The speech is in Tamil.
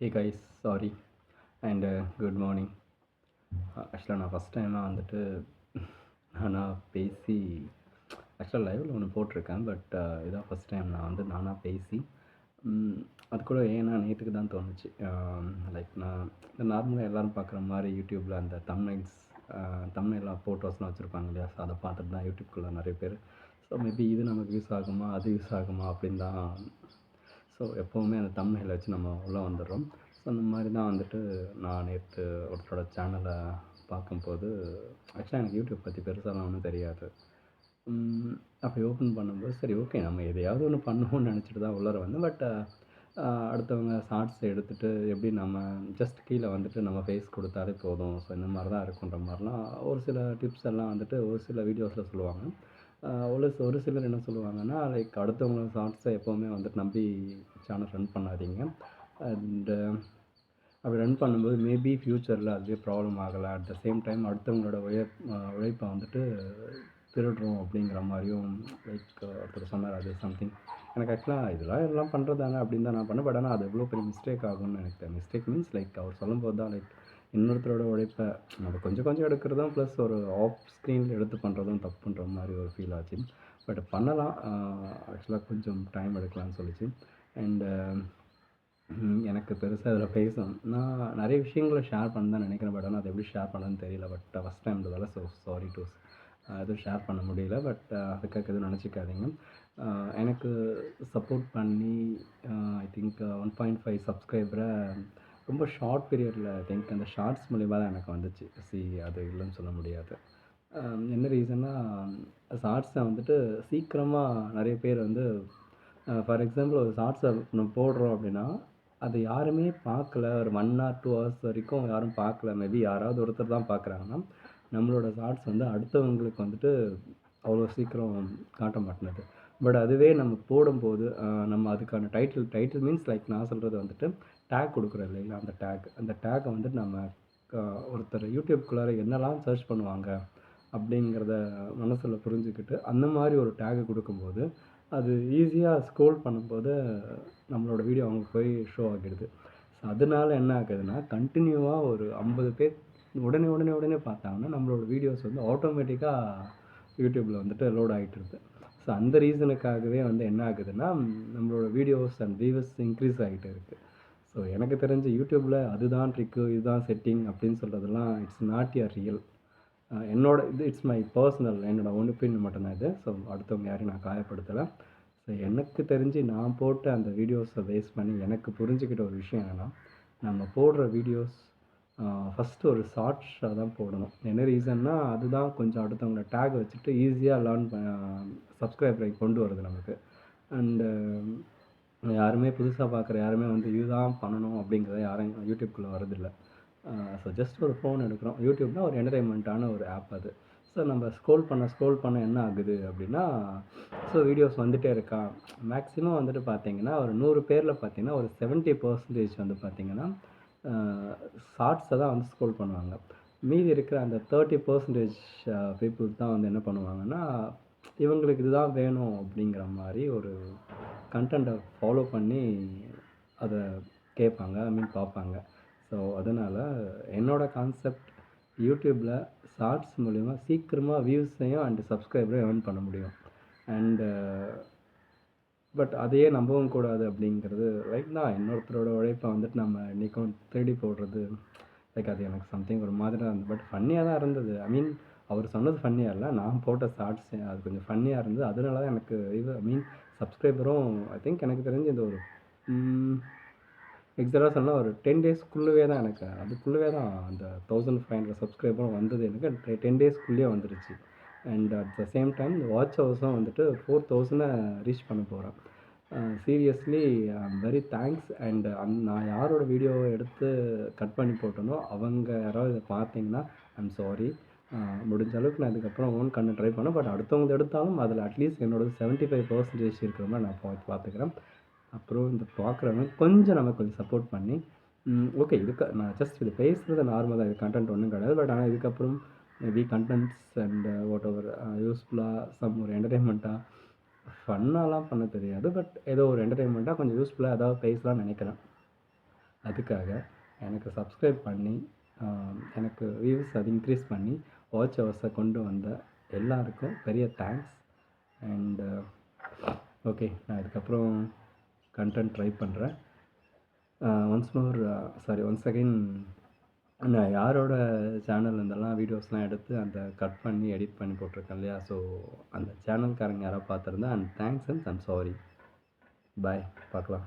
Hey guys sorry and good morning ஆக்சுவலாக நான் ஃபஸ்ட் டைமாக வந்துட்டு நானாக பேசி ஆக்சுவலாக லைவில் ஒன்று போட்டிருக்கேன் பட் uh, இதான் ஃபஸ்ட் டைம் நான் வந்து நானாக பேசி அது கூட ஏன்னா நேற்றுக்கு தான் தோணுச்சு. லைக் நான் இந்த நார்மலாக எல்லோரும் பார்க்குற மாதிரி யூடியூப்பில் அந்த தமிழ்ஸ் தமிழ்லாம் ஃபோட்டோஸ்லாம் வச்சுருப்பாங்க இல்லையா? ஸோ அதை பார்த்துட்டு தான் யூடியூப்குள்ளே நிறைய பேர் ஸோ மேபி இது நமக்கு யூஸ் ஆகுமா அது யூஸ் ஆகுமா அப்படின்னு தான் ஸோ எப்போவுமே அந்த தம்மையில் வச்சு நம்ம உள்ளே வந்துடுறோம். ஸோ அந்த மாதிரி தான் வந்துட்டு நான் நேற்று ஒருத்தரோட சேனலை பார்க்கும்போது ஆக்சுவலாக எனக்கு யூடியூப் பற்றி பெருசாலாம் ஒன்றும் தெரியாது. அப்படி ஓப்பன் பண்ணும்போது சரி ஓகே நம்ம எதையாவது ஒன்று பண்ணுவோம்னு நினச்சிட்டு தான் உள்ளார வந்தேன். பட் அடுத்தவங்க ஷார்ட்ஸ் எடுத்துகிட்டு எப்படி நம்ம ஜஸ்ட் கீழே வந்துட்டு நம்ம ஃபேஸ் கொடுத்தாலே போதும். ஸோ இந்த மாதிரி தான் இருக்குன்ற மாதிரிலாம் ஒரு சில டிப்ஸ் எல்லாம் வந்துட்டு ஒரு சில வீடியோஸில் சொல்லுவாங்க. ஒரு ஒரு சிலர் என்ன சொல்லுவாங்கன்னா லைக் அடுத்தவங்க ஷார்ட்ஸை எப்போவுமே வந்துட்டு நம்பி சேனல் ரன் பண்ணாதீங்க. அண்டு அப்படி ரன் பண்ணும்போது மேபி ஃப்யூச்சரில் அதுவே ப்ராப்ளம் ஆகலை. அட் த சேம் டைம் அடுத்தவங்களோட உழைப் உழைப்பை வந்துட்டு திருடுறோம் அப்படிங்கிற மாதிரியும் லைக் ஒருத்தர் சொன்னார். அது சம்திங் எனக்கு ஆக்சுவலாக இதெல்லாம் எல்லாம் பண்ணுறதானே அப்படின்னு தான் நான் பண்ணேன். பட் ஆனால் அது எவ்வளோ பெரிய மிஸ்டேக் ஆகும்னு எனக்கு மிஸ்டேக் மீன்ஸ் லைக் அவர் சொல்லும்போது தான் லைக் இன்னொருத்தரோட உழைப்பை நம்ம கொஞ்சம் கொஞ்சம் எடுக்கிறதும் ப்ளஸ் ஒரு ஆஃப் ஸ்க்ரீனில் எடுத்து பண்ணுறதும் தப்புன்ற மாதிரி ஒரு ஃபீல் ஆச்சு. பட் பண்ணலாம். ஆக்சுவலாக கொஞ்சம் டைம் எடுக்கலாம்னு சொல்லிச்சு. அண்டு எனக்கு பெருசாக அதில் பேசணும். நான் நிறைய விஷயங்களை ஷேர் பண்ண தான் நினைக்கிறேன். பட் ஆனால் அதை எப்படி ஷேர் பண்ணணும்னு தெரியல. பட் ஃபஸ்ட் டைம்ன்றதால ஸோ சாரி டு எதுவும் ஷேர் பண்ண முடியல. பட் uh, அதுக்காக எதுவும் நினச்சிக்காதீங்க. எனக்கு சப்போர்ட் பண்ணி I think one point five சப்ஸ்கிரைபரை ரொம்ப ஷார்ட் பீரியடில் ஐ திங்க் அந்த ஷார்ட்ஸ் மூலிமா தான் எனக்கு வந்துச்சு. சி அது இல்லைன்னு சொல்ல முடியாது. என்ன ரீசன்னா ஷார்ட்ஸை வந்துட்டு சீக்கிரமாக நிறைய பேர் வந்து ஃபார் எக்ஸாம்பிள் ஒரு ஷார்ட்ஸை நம்ம போடுறோம் அப்படின்னா அது யாருமே பார்க்கல. ஒரு ஒன் ஆர் டூ ஹவர்ஸ் வரைக்கும் யாரும் பார்க்கல. மேபி யாராவது ஒருத்தர் தான் பார்க்குறாங்கன்னா நம்மளோட ஷார்ட்ஸ் வந்து அடுத்தவங்களுக்கு வந்துட்டு அவ்வளோ சீக்கிரம் காட்ட மாட்டேனது பட் அதுவே நம்ம போடும்போது நம்ம அதுக்கான டைட்டில் டைட்டில் மீன்ஸ் லைக் நான் சொல்கிறது வந்துட்டு டேக் கொடுக்குறோம் இல்லைங்களா? அந்த டேக் அந்த டேக்கை வந்துட்டு நம்ம ஒருத்தர் யூடியூப்குள்ளார என்னெல்லாம் சர்ச் பண்ணுவாங்க அப்படிங்கிறத மனசில் புரிஞ்சுக்கிட்டு அந்த மாதிரி ஒரு டேக்கை கொடுக்கும்போது அது ஈஸியாக ஸ்க்ரோல் பண்ணும்போது நம்மளோட வீடியோ அவங்க போய் ஷோ ஆகிடுது. ஸோ அதனால என்ன ஆகுதுன்னா கண்டினியூவாக ஒரு ஐம்பது பேர் உடனே உடனே உடனே பார்த்தாங்கன்னா நம்மளோட வீடியோஸ் வந்து ஆட்டோமேட்டிக்காக யூடியூப்பில் வந்துட்டு லோட் ஆகிட்டு இருக்குது ஸோ அந்த ரீசனுக்காகவே வந்து என்ன ஆகுதுன்னா நம்மளோட வீடியோஸ் அண்ட் வியூவர்ஸ் இன்க்ரீஸ் ஆகிட்டு இருக்குது ஸோ எனக்கு தெரிஞ்சு யூடியூப்பில் அதுதான் ட்ரிக்கு இதுதான் செட்டிங் அப்படின்னு சொல்கிறதுலாம் இட்ஸ் நாட் யர் ரியல் என்னோட இது இட்ஸ் மை பர்சனல் என்னோட ஒன்றுப்பின் மட்டும்தான் இது. ஸோ அடுத்தவங்க யாரையும் நான் காயப்படுத்தலை. ஸோ எனக்கு தெரிஞ்சு நான் போட்ட அந்த வீடியோஸை பேஸ் பண்ணி எனக்கு புரிஞ்சுக்கிட்ட ஒரு விஷயம் என்னென்னா நம்ம போடுற வீடியோஸ் ஃபஸ்ட்டு ஒரு ஷார்ட்ஸாக தான் போடணும். என்ன ரீசன்னா அதுதான் கொஞ்சம் அடுத்தவங்கள டேக் வச்சுட்டு ஈஸியாக லேர்ன் சப்ஸ்கிரைபரை கொண்டு வருது நமக்கு. அண்டு யாருமே புதுசாக பார்க்குற யாருமே வந்து இதுதான் பண்ணணும் அப்படிங்கிறத யாரும் யூடியூப்குள்ளே வரதில்லை ஸோ ஜஸ்ட் ஒரு ஃபோன் எடுக்கிறோம். யூடியூப்னால் ஒரு என்டர்டைன்மெண்ட்டான ஒரு ஆப் அது. ஸோ நம்ம ஸ்க்ரோல் பண்ண ஸ்க்ரோல் பண்ண என்ன ஆகுது அப்படின்னா ஸோ வீடியோஸ் வந்துகிட்டே இருக்கா. மேக்ஸிமம் வந்துட்டு பார்த்தீங்கன்னா ஒரு நூறு பேரில் பார்த்தீங்கன்னா ஒரு செவன்ட்டி பர்சன்டேஜ் வந்து பார்த்தீங்கன்னா ஷார்ட்ஸை தான் வந்து ஸ்க்ரோல் பண்ணுவாங்க. மீதி இருக்கிற அந்த தேர்ட்டி பர்சன்டேஜ் பீப்புள் தான் வந்து என்ன பண்ணுவாங்கன்னா இவங்களுக்கு இதுதான் வேணும் அப்படிங்கிற மாதிரி ஒரு கண்டென்ட்டை ஃபாலோ பண்ணி அதை கேட்பாங்க ஐ மீன் பார்ப்பாங்க. ஸோ அதனால் என்னோடய கான்செப்ட் யூடியூப்பில் ஷார்ட்ஸ் மூலிமா சீக்கிரமாக வியூஸையும் அண்ட் சப்ஸ்கிரைபரையும் ஏர்ன் பண்ண முடியும். அண்டு பட் அதையே நம்பவும் கூடாது அப்படிங்கிறது லைக் தான் இன்னொருத்தரோட உழைப்பை வந்துட்டு நம்ம இன்றைக்கும் தேடி போடுறது லைக் அது எனக்கு சம்திங் ஒரு மாதிரி தான் இருந்தது. பட் ஃபன்னியாக தான் இருந்தது. ஐ மீன் அவர் சொன்னது ஃபன்னியாக இல்லை. நான் போட்ட ஷார்ட்ஸ் அது கொஞ்சம் ஃபன்னியாக இருந்தது. அதனால தான் எனக்கு இது ஐ மீன் சப்ஸ்கிரைபரும் ஐ திங்க் எனக்கு தெரிஞ்சு இந்த ஒரு எக்ஸாக்டாக சொன்னால் ஒரு டென் டேஸ்க்குள்ளவே தான் எனக்கு. அதுக்குள்ளவே தான் அந்த தௌசண்ட் ஃபைவ் ஹண்ட்ரட் சப்ஸ்கிரைபரும் வந்தது எனக்கு. டென் டேஸ்க்குள்ளேயே வந்துருச்சு. And at the same time இந்த வாட்ச் ஹவுஸும் வந்துட்டு ஃபோர் தௌசண்டை ரீச் பண்ண போகிறேன் சீரியஸ்லி வெரி தேங்க்ஸ் அண்ட் அந் நான் யாரோட வீடியோவை எடுத்து கட் பண்ணி போட்டனோ அவங்க யாராவது இதை பார்த்தீங்கன்னா ஐம் சாரி முடிஞ்ச அளவுக்கு நான் இதுக்கப்புறம் ஓன் கண்ணு ட்ரை பண்ணேன். பட் அடுத்தவங்க எடுத்தாலும் அதில் அட்லீஸ்ட் என்னோட செவன்ட்டி ஃபைவ் பர்சன்டேஜ் இருக்கிற மாதிரி நான் பார்த்து பார்த்துக்கிறேன். அப்புறம் இந்த பார்க்குறவங்க கொஞ்சம் நமக்கு கொஞ்சம் சப்போர்ட் பண்ணி ஓகே இதுக்கு நான் ஜஸ்ட் இது பேசுகிறது நார்மலாக இது கண்டென்ட் ஒன்றும் கிடையாது. பட் ஆனால் இதுக்கப்புறம் maybe contents and whatever யூஸ்ஃபுல்லாக சம் ஒரு என்டர்டெயின்மெண்ட்டாக ஃபன்னாலாம் பண்ண தெரியாது. பட் ஏதோ ஒரு என்டர்டெயின்மெண்ட்டாக கொஞ்சம் யூஸ்ஃபுல்லாக ஏதாவது பேசலாம்னு நினைக்கிறேன். அதுக்காக எனக்கு சப்ஸ்கிரைப் பண்ணி எனக்கு வியூஸ் அது இன்க்ரீஸ் பண்ணி வாட்ச் ஹவர்ஸை கொண்டு வந்த எல்லாருக்கும் பெரிய தேங்க்ஸ் அண்டு ஓகே நான் இதுக்கப்புறம் கண்டென்ட் ட்ரை பண்ணுறேன் once more sorry once again நான் யாரோட சேனல் இருந்தெல்லாம் வீடியோஸ்லாம் எடுத்து அந்த கட் பண்ணி எடிட் பண்ணி போட்டிருக்கேன் இல்லையா? ஸோ அந்த சேனல்காரங்க யாராவது பார்த்துருந்தா and thanks and I'm sorry bye பார்க்கலாம்.